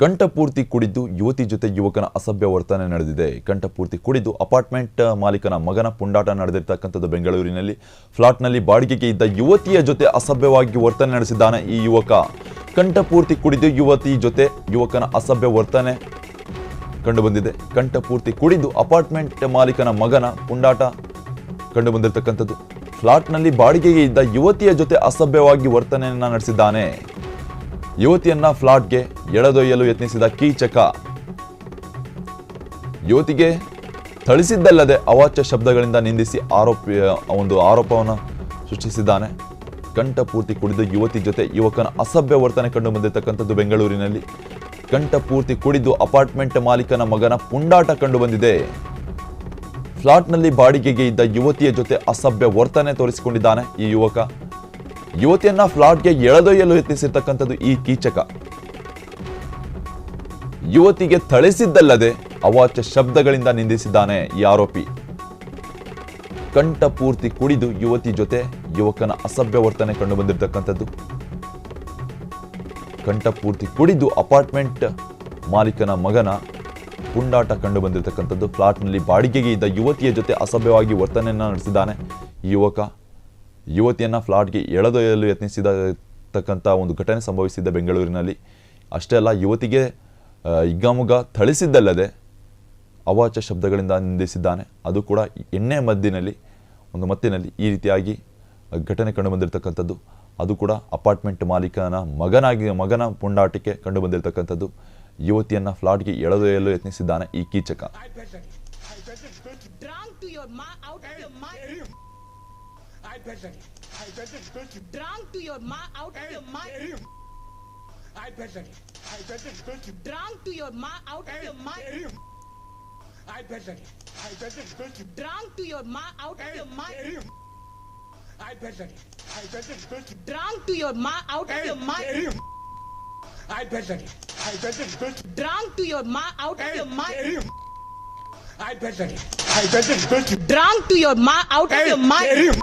ಕಂಠಪೂರ್ತಿ ಕುಡಿದು ಯುವತಿ ಜೊತೆ ಯುವಕನ ಅಸಭ್ಯ ವರ್ತನೆ ನಡೆದಿದೆ. ಕಂಠಪೂರ್ತಿ ಕುಡಿದು ಅಪಾರ್ಟ್ಮೆಂಟ್ ಮಾಲೀಕನ ಮಗನ ಪುಂಡಾಟ ನಡೆದಿರ್ತಕ್ಕಂಥದ್ದು ಬೆಂಗಳೂರಿನಲ್ಲಿ. ಫ್ಲಾಟ್ನಲ್ಲಿ ಬಾಡಿಗೆಗೆ ಇದ್ದ ಯುವತಿಯ ಜೊತೆ ಅಸಭ್ಯವಾಗಿ ವರ್ತನೆ ನಡೆಸಿದ್ದಾನೆ ಈ ಯುವಕ. ಕಂಠಪೂರ್ತಿ ಕುಡಿದು ಯುವತಿ ಜೊತೆ ಯುವಕನ ಅಸಭ್ಯ ವರ್ತನೆ ಕಂಡುಬಂದಿದೆ. ಕಂಠಪೂರ್ತಿ ಕುಡಿದು ಅಪಾರ್ಟ್ಮೆಂಟ್ ಮಾಲೀಕನ ಮಗನ ಪುಂಡಾಟ ಕಂಡುಬಂದಿರತಕ್ಕಂಥದ್ದು. ಫ್ಲಾಟ್ನಲ್ಲಿ ಬಾಡಿಗೆಗೆ ಇದ್ದ ಯುವತಿಯ ಜೊತೆ ಅಸಭ್ಯವಾಗಿ ವರ್ತನೆಯನ್ನು ನಡೆಸಿದ್ದಾನೆ. ಯುವತಿಯನ್ನ ಫ್ಲಾಟ್ಗೆ ಎಳೆದೊಯ್ಯಲು ಯತ್ನಿಸಿದ ಕೀಚಕ. ಯುವತಿಗೆ ಥಳಿಸಿದ್ದಲ್ಲದೆ ಅವಾಚ್ಯ ಶಬ್ದಗಳಿಂದ ನಿಂದಿಸಿ ಆರೋಪಿ, ಒಂದು ಆರೋಪವನ್ನು ಸೃಷ್ಟಿಸಿದ್ದಾನೆ. ಕಂಠಪೂರ್ತಿ ಕುಡಿದು ಯುವತಿ ಜೊತೆ ಯುವಕನ ಅಸಭ್ಯ ವರ್ತನೆ ಕಂಡು ಬಂದಿರತಕ್ಕಂಥದ್ದು ಬೆಂಗಳೂರಿನಲ್ಲಿ. ಕಂಠಪೂರ್ತಿ ಕುಡಿದು ಅಪಾರ್ಟ್ಮೆಂಟ್ ಮಾಲೀಕನ ಮಗನ ಪುಂಡಾಟ ಕಂಡು ಬಂದಿದೆ. ಫ್ಲಾಟ್ನಲ್ಲಿ ಬಾಡಿಗೆಗೆ ಇದ್ದ ಯುವತಿಯ ಜೊತೆ ಅಸಭ್ಯ ವರ್ತನೆ ತೋರಿಸಿಕೊಂಡಿದ್ದಾನೆ ಈ ಯುವಕ. ಯುವತಿಯನ್ನ ಫ್ಲಾಟ್ಗೆ ಎಳೆದೊಯ್ಯಲು ಯತ್ನಿಸಿರ್ತಕ್ಕಂಥದ್ದು ಈ ಕೀಚಕ. ಯುವತಿಗೆ ಥಳಿಸಿದ್ದಲ್ಲದೆ ಅವಾಚ್ಯ ಶಬ್ದಗಳಿಂದ ನಿಂದಿಸಿದ್ದಾನೆ ಈ ಆರೋಪಿ. ಕಂಠಪೂರ್ತಿ ಕುಡಿದು ಯುವತಿ ಜೊತೆ ಯುವಕನ ಅಸಭ್ಯ ವರ್ತನೆ ಕಂಡು ಬಂದಿರತಕ್ಕಂಥದ್ದು ಕಂಠಪೂರ್ತಿ ಕುಡಿದು ಅಪಾರ್ಟ್ಮೆಂಟ್ ಮಾಲೀಕನ ಮಗನ ಪುಂಡಾಟ ಕಂಡು ಬಂದಿರತಕ್ಕಂಥದ್ದು ಫ್ಲಾಟ್ನಲ್ಲಿ ಬಾಡಿಗೆಗೆ ಇದ್ದ ಯುವತಿಯ ಜೊತೆ ಅಸಭ್ಯವಾಗಿ ವರ್ತನೆಯನ್ನು ನಡೆಸಿದ್ದಾನೆ. ಯುವಕ ಯುವತಿಯನ್ನ ಫ್ಲಾಟ್ಗೆ ಎಳೆದೊಯ್ಯಲು ಯತ್ನಿಸಿದತಕ್ಕಂಥ ಒಂದು ಘಟನೆ ಸಂಭವಿಸಿದ್ದ ಬೆಂಗಳೂರಿನಲ್ಲಿ ಅಷ್ಟೇ ಅಲ್ಲ ಯುವತಿಗೆ ಇಗ್ಗಾಮುಗ ಥಳಿಸಿದ್ದಲ್ಲದೆ ಅವಾಚ್ಯ ಶಬ್ದಗಳಿಂದ ನಿಂದಿಸಿದ್ದಾನೆ ಅದು ಕೂಡ ಎಣ್ಣೆ ಮದ್ದಿನಲ್ಲಿ ಒಂದು ಮತ್ತಿನಲ್ಲಿ ಈ ರೀತಿಯಾಗಿ ಘಟನೆ ಕಂಡುಬಂದಿರತಕ್ಕಂಥದ್ದು ಅದು ಕೂಡ ಅಪಾರ್ಟ್ಮೆಂಟ್ ಮಾಲೀಕನ ಮಗನಾಗಿ ಮಗನ ಪುಂಡಾಟಿಕೆ ಕಂಡು ಯುವತಿಯನ್ನು ಯುವತಿಯನ್ನ ಫ್ಲಾಟ್ಗೆ ಎಳೆದೊಯ್ಯಲು ಯತ್ನಿಸಿದ್ದಾನೆ ಈ Keechaka I better, I better go to drunk to your ma- out of your mind, him. I better, I better go to drunk to your ma- out of your mind, him. I better, I better go to drunk to your ma- out of your mind, him. I better, I better go to drunk to your ma- out of your mind, him. I better, I better go to drunk to your ma- out of your mind, him. I better, I better go to drunk to your ma- out of your mind, better,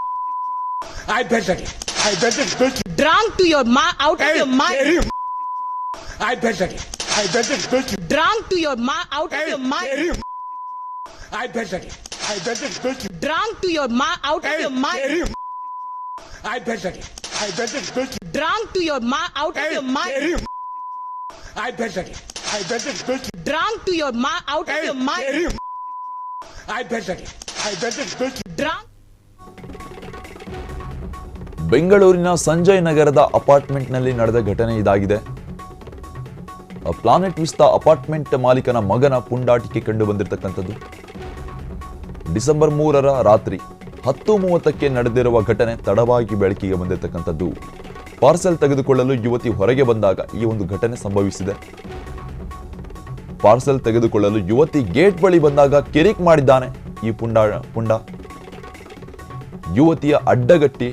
I bet it. I bet betted it. Drunk to your ma- out hey, of your mind. I bet it. I bet betted it. Drunk to your ma- out hey, of your mind. I bet it. I bet betted it. Drunk to your ma- out hey, of your mind. I bet it. I bet betted it. Drunk to your ma- out hey, of your mind. I bet it. I betted it. Drunk to your ma- out hey, of your mind. I betted it. I betted it. Drunk. ಬೆಂಗಳೂರಿನ ಸಂಜಯ್ ನಗರದ ಅಪಾರ್ಟ್ಮೆಂಟ್ನಲ್ಲಿ ನಡೆದ ಘಟನೆ ಇದಾಗಿದೆ. Planet Vista apartment ಮಾಲೀಕನ ಮಗನ ಪುಂಡಾಟಿಕೆ ಕಂಡು ಬಂದಿರತಕ್ಕಂಥದ್ದು. December ಮೂರರ ರಾತ್ರಿ ಹತ್ತು ಮೂವತ್ತಕ್ಕೆ ನಡೆದಿರುವ ಘಟನೆ ತಡವಾಗಿ ಬೆಳಕಿಗೆ ಬಂದಿರತಕ್ಕಂಥದ್ದು. ಪಾರ್ಸೆಲ್ ತೆಗೆದುಕೊಳ್ಳಲು ಯುವತಿ ಹೊರಗೆ ಬಂದಾಗ ಈ ಒಂದು ಘಟನೆ ಸಂಭವಿಸಿದೆ. ಪಾರ್ಸೆಲ್ ತೆಗೆದುಕೊಳ್ಳಲು ಯುವತಿ ಗೇಟ್ ಬಳಿ ಬಂದಾಗ ಕಿರಿಕ್ ಮಾಡಿದ್ದಾನೆ ಈ ಪುಂಡ ಪುಂಡ. ಯುವತಿಯ ಅಡ್ಡಗಟ್ಟಿ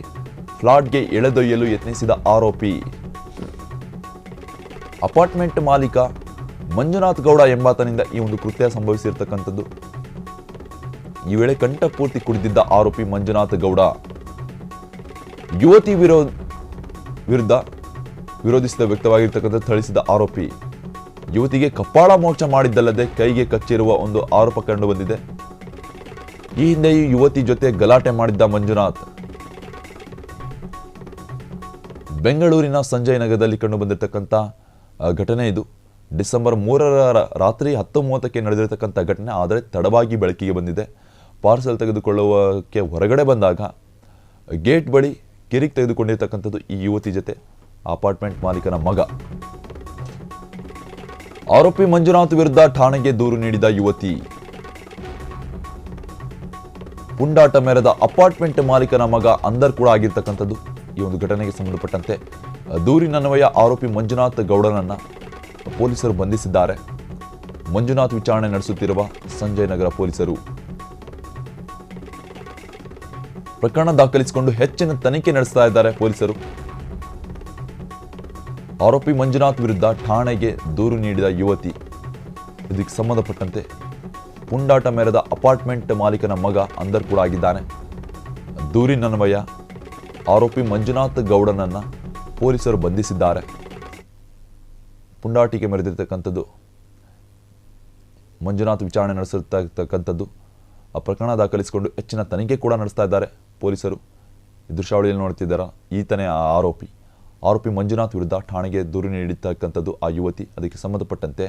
ಫ್ಲಾಟ್ಗೆ ಎಳೆದೊಯ್ಯಲು ಯತ್ನಿಸಿದ ಆರೋಪಿ. ಅಪಾರ್ಟ್ಮೆಂಟ್ ಮಾಲೀಕ ಮಂಜುನಾಥ್ ಗೌಡ ಎಂಬಾತನಿಂದ ಈ ಒಂದು ಕೃತ್ಯ ಸಂಭವಿಸಿರ್ತಕ್ಕಂಥದ್ದು. ಈ ವೇಳೆ ಕಂಠಪೂರ್ತಿ ಕುಡಿದಿದ್ದ ಆರೋಪಿ ಮಂಜುನಾಥ್ ಗೌಡ. ಯುವತಿ ವಿರೋ, ವಿರುದ್ಧ ವಿರೋಧಿಸಿದ ವ್ಯಕ್ತವಾಗಿರ್ತಕ್ಕಂಥ ಥಳಿಸಿದ ಆರೋಪಿ. ಯುವತಿಗೆ ಕಪ್ಪಾಳ ಮೋಕ್ಷ ಮಾಡಿದ್ದಲ್ಲದೆ ಕೈಗೆ ಕಚ್ಚಿರುವ ಒಂದು ಆರೋಪ ಕಂಡುಬಂದಿದೆ. ಈ ಹಿಂದೆಯೂ ಯುವತಿ ಜೊತೆ ಗಲಾಟೆ ಮಾಡಿದ್ದ ಮಂಜುನಾಥ್. ಬೆಂಗಳೂರಿನ ಸಂಜಯ್ ನಗರದಲ್ಲಿ ಕಂಡು ಬಂದಿರತಕ್ಕಂಥ ಘಟನೆ ಇದು. ಡಿಸೆಂಬರ್ ಮೂರರ ರಾತ್ರಿ ಹತ್ತು ಮೂವತ್ತಕ್ಕೆ ನಡೆದಿರತಕ್ಕಂಥ ಘಟನೆ, ಆದರೆ ತಡವಾಗಿ ಬೆಳಕಿಗೆ ಬಂದಿದೆ. ಪಾರ್ಸೆಲ್ ತೆಗೆದುಕೊಳ್ಳುವಕ್ಕೆ ಹೊರಗಡೆ ಬಂದಾಗ, ಗೇಟ್ ಬಳಿ ಕಿರಿಕ್ ತೆಗೆದುಕೊಂಡಿರ್ತಕ್ಕಂಥದ್ದು ಈ ಯುವತಿ ಜೊತೆ, ಅಪಾರ್ಟ್ಮೆಂಟ್ ಮಾಲೀಕನ ಮಗ. ಆರೋಪಿ ಮಂಜುನಾಥ್ ವಿರುದ್ಧ ಠಾಣೆಗೆ ದೂರು ನೀಡಿದ ಯುವತಿ. ಪುಂಡಾಟ ಮೆರೆದ ಅಪಾರ್ಟ್ಮೆಂಟ್ ಮಾಲೀಕನ ಮಗ ಅಂದರ್ ಕೂಡ ಆಗಿರ್ತಕ್ಕಂಥದ್ದು. ಈ ಒಂದು ಘಟನೆಗೆ ಸಂಬಂಧಪಟ್ಟಂತೆ ದೂರಿನನ್ವಯ ಆರೋಪಿ ಮಂಜುನಾಥ್ ಗೌಡನನ್ನು ಪೊಲೀಸರು ಬಂಧಿಸಿದ್ದಾರೆ. ಮಂಜುನಾಥ್ ವಿಚಾರಣೆ ನಡೆಸುತ್ತಿರುವ ಸಂಜಯ್ ನಗರ ಪೊಲೀಸರು. ಪ್ರಕರಣ ದಾಖಲಿಸಿಕೊಂಡು ಹೆಚ್ಚಿನ ತನಿಖೆ ನಡೆಸ್ತಾ ಇದ್ದಾರೆ ಪೊಲೀಸರು. ಆರೋಪಿ ಮಂಜುನಾಥ್ ವಿರುದ್ಧ ಠಾಣೆಗೆ ದೂರು ನೀಡಿದ ಯುವತಿ. ಇದಕ್ಕೆ ಸಂಬಂಧಪಟ್ಟಂತೆ ಪುಂಡಾಟ ಮೇರದ ಅಪಾರ್ಟ್ಮೆಂಟ್ ಮಾಲೀಕನ ಮಗ ಅಂದರ್ ಕೂಡ ಆಗಿದ್ದಾನೆ. ದೂರಿನನ್ವಯ ಆರೋಪಿ ಮಂಜುನಾಥ್ ಗೌಡನನ್ನ ಪೊಲೀಸರು ಬಂಧಿಸಿದ್ದಾರೆ. ಪುಂಡಾಟಿಕೆ ಮೆರೆದಿರ್ತಕ್ಕಂಥದ್ದು, ಮಂಜುನಾಥ್ ವಿಚಾರಣೆ ನಡೆಸಿರ್ತಕ್ಕಂಥದ್ದು ಆ ಪ್ರಕರಣ ದಾಖಲಿಸಿಕೊಂಡು ಹೆಚ್ಚಿನ ತನಿಖೆ ಕೂಡ ನಡೆಸ್ತಾ ಇದ್ದಾರೆ ಪೊಲೀಸರು. ದೃಶ್ಯಾವಳಿಯಲ್ಲಿ ನೋಡ್ತಿದ್ದಾರ, ಈತನೇ ಆ ಆರೋಪಿ. ಆರೋಪಿ ಮಂಜುನಾಥ್ ವಿರುದ್ಧ ಠಾಣೆಗೆ ದೂರು ನೀಡಿರ್ತಕ್ಕಂಥದ್ದು ಆ ಯುವತಿ. ಅದಕ್ಕೆ ಸಂಬಂಧಪಟ್ಟಂತೆ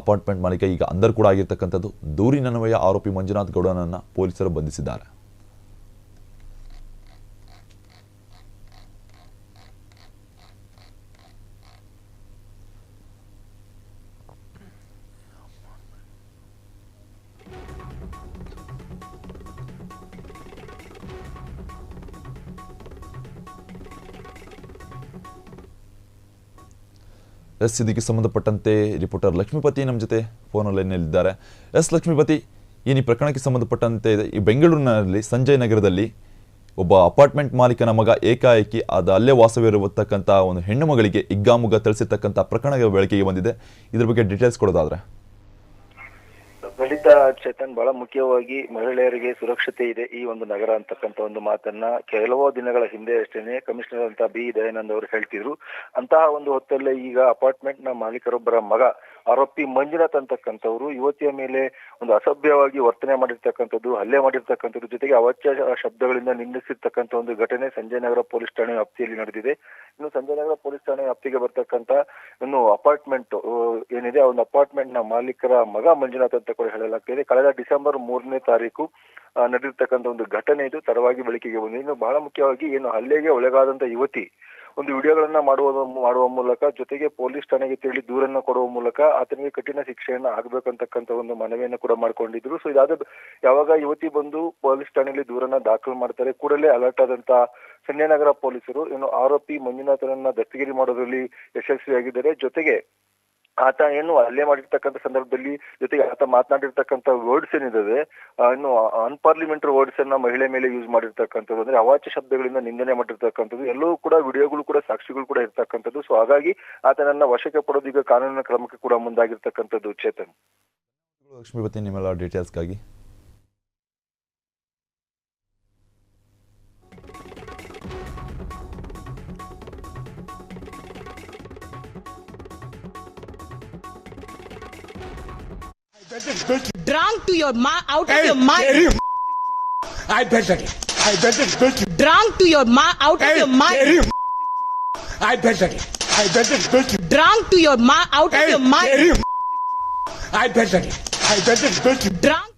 ಅಪಾರ್ಟ್ಮೆಂಟ್ ಮಾಲೀಕ ಈಗ ಅಂದರ್ ಕೂಡ ಆಗಿರ್ತಕ್ಕಂಥದ್ದು. ದೂರಿನನ್ವಯ ಆರೋಪಿ ಮಂಜುನಾಥ್ ಗೌಡನನ್ನು ಪೊಲೀಸರು ಬಂಧಿಸಿದ್ದಾರೆ. ಎಸ್ ಇದಕ್ಕೆ ಸಂಬಂಧಪಟ್ಟಂತೆ ರಿಪೋರ್ಟರ್ ಲಕ್ಷ್ಮೀಪತಿ ನಮ್ಮ ಜೊತೆ ಫೋನ್ ಲೈನ್ನಲ್ಲಿದ್ದಾರೆ ಎಸ್ ಲಕ್ಷ್ಮೀಪತಿ ಏನು ಈ ಪ್ರಕರಣಕ್ಕೆ ಸಂಬಂಧಪಟ್ಟಂತೆ ಈ ಬೆಂಗಳೂರಿನಲ್ಲಿ ಸಂಜಯ್ ನಗರದಲ್ಲಿ ಒಬ್ಬ ಅಪಾರ್ಟ್ಮೆಂಟ್ ಮಾಲೀಕನ ಮಗ ಏಕಾಏಕಿ ಅದು ಅಲ್ಲೇ ವಾಸವಿರತಕ್ಕಂಥ ಒಂದು ಹೆಣ್ಣು ಮಗಳಿಗೆ ಇಗ್ಗಾಮುಗ್ಗ ತಿಳಿಸಿರ್ತಕ್ಕಂಥ ಪ್ರಕರಣಗಳ ಬೆಳಕಿಗೆ ಬಂದಿದೆ. ಇದ್ರ ಬಗ್ಗೆ ಡೀಟೇಲ್ಸ್ ಕೊಡೋದಾದ್ರೆ. ಲಲಿತ ಚೇತನ್ ಬಹಳ ಮುಖ್ಯವಾಗಿ ಮಹಿಳೆಯರಿಗೆ ಸುರಕ್ಷತೆ ಇದೆ ಈ ಒಂದು ನಗರ ಅಂತಕ್ಕಂತ ಒಂದು ಮಾತನ್ನ ಕೆಲವು ದಿನಗಳ ಹಿಂದೆ ಅಷ್ಟೇನೆ ಕಮಿಷನರ್ ಅಂತ ಬಿ ದಯಾನಂದ್ ಅವರು ಹೇಳ್ತಿದ್ರು. ಅಂತಹ ಒಂದು ಹೊತ್ತಲ್ಲೇ ಈಗ ಅಪಾರ್ಟ್ಮೆಂಟ್ನ ಮಾಲೀಕರೊಬ್ಬರ ಮಗ ಆರೋಪಿ ಮಂಜುನಾಥ್ ಅಂತಕ್ಕಂಥವ್ರು ಯುವತಿಯ ಮೇಲೆ ಒಂದು ಅಸಭ್ಯವಾಗಿ ವರ್ತನೆ ಮಾಡಿರ್ತಕ್ಕಂಥದ್ದು, ಹಲ್ಲೆ ಮಾಡಿರ್ತಕ್ಕಂಥದ್ದು ಜೊತೆಗೆ ಅವಾಚ್ಯ ಶಬ್ದಗಳಿಂದ ನಿಂದಿಸಿರ್ತಕ್ಕಂಥ ಒಂದು ಘಟನೆ ಸಂಜಯ್ ನಗರ ಪೊಲೀಸ್ ಠಾಣೆ ವ್ಯಾಪ್ತಿಯಲ್ಲಿ ನಡೆದಿದೆ. ಇನ್ನು ಸಂಜಯ್ ನಗರ ಪೊಲೀಸ್ ಠಾಣೆ ವ್ಯಾಪ್ತಿಗೆ ಬರ್ತಕ್ಕಂಥ ಇನ್ನು ಅಪಾರ್ಟ್ಮೆಂಟ್ ಏನಿದೆ, ಆ ಒಂದು ಅಪಾರ್ಟ್ಮೆಂಟ್ನ ಮಾಲೀಕರ ಮಗ ಮಂಜುನಾಥ್ ಅಂತ ಕೂಡ ಹೇಳಲಾಗ್ತಿದೆ. ಕಳೆದ ಡಿಸೆಂಬರ್ ಮೂರನೇ ತಾರೀಕು ನಡೆದಿರ್ತಕ್ಕಂಥ ಒಂದು ಘಟನೆ ಇದು ತರವಾಗಿ ಬೆಳಕಿಗೆ ಬಂದಿದೆ. ಇನ್ನು ಬಹಳ ಮುಖ್ಯವಾಗಿ ಏನು ಹಲ್ಲೆಗೆ ಒಳಗಾದಂತ ಯುವತಿ ಒಂದು ವಿಡಿಯೋಗಳನ್ನ ಮಾಡುವ ಮಾಡುವ ಮೂಲಕ ಜೊತೆಗೆ ಪೊಲೀಸ್ ಠಾಣೆಗೆ ತೆರಳಿ ದೂರನ್ನ ಕೊಡುವ ಮೂಲಕ ಆತನಿಗೆ ಕಠಿಣ ಶಿಕ್ಷೆಯನ್ನ ಆಗ್ಬೇಕಂತಕ್ಕಂತ ಒಂದು ಮನವಿಯನ್ನು ಕೂಡ ಮಾಡ್ಕೊಂಡಿದ್ರು. ಸೊ ಇದಾದ ಯಾವಾಗ ಯುವತಿ ಬಂದು ಪೊಲೀಸ್ ಠಾಣೆಯಲ್ಲಿ ದೂರನ್ನ ದಾಖಲು ಮಾಡ್ತಾರೆ, ಕೂಡಲೇ ಅಲರ್ಟ್ ಆದಂತ ಸಂಜಯನಗರ ಪೊಲೀಸರು ಇನ್ನು ಆರೋಪಿ ಮಂಜುನಾಥನನ್ನ ದಸ್ತಗಿರಿ ಮಾಡೋದ್ರಲ್ಲಿ ಯಶಸ್ವಿಯಾಗಿದ್ದಾರೆ. ಜೊತೆಗೆ ಆತ ಏನು ಅಲ್ಲೇ ಮಾಡಿರ್ತಕ್ಕಂಥ ಸಂದರ್ಭದಲ್ಲಿ ಜೊತೆಗೆ ಆತ ಮಾತನಾಡಿರ್ತಕ್ಕಂಥ ವರ್ಡ್ಸ್ ಏನಿದಾವೆ ಆ, ಇನ್ನು ಅನ್ಪಾರ್ಲಿಮೆಂಟರಿ ವರ್ಡ್ಸ್ ಅನ್ನ ಮಹಿಳೆ ಮೇಲೆ ಯೂಸ್ ಮಾಡಿರ್ತಕ್ಕಂಥದ್ದು ಅಂದ್ರೆ ಅವಾಚ್ಯ ಶಬ್ದಗಳಿಂದ ನಿಂದನೆ ಮಾಡಿರ್ತಕ್ಕಂಥದ್ದು ಎಲ್ಲವೂ ಕೂಡ ವಿಡಿಯೋಗಳು ಕೂಡ ಸಾಕ್ಷಿಗಳು ಕೂಡ ಇರ್ತಕ್ಕಂಥದ್ದು. ಸೊ ಹಾಗಾಗಿ ಆತನನ್ನ ವಶಕ್ಕೆ ಪಡೋದು ಈಗ ಕಾನೂನಿನ ಕ್ರಮಕ್ಕೆ ಕೂಡ ಮುಂದಾಗಿರ್ತಕ್ಕಂಥದ್ದು ಚೇತನ್. ಲಕ್ಷ್ಮೀಪತಿ ನಿಮ್ಮೆಲ್ಲ ಡೀಟೇಲ್ಸ್ಗಾಗಿ Drunk to your ma- out of your mind. I bet that. I bet it's that. Drunk to your ma- out of your mind. I bet that. I bet it's that. Drunk to your ma- out of your mind. I bet that. I bet it's that. Drunk.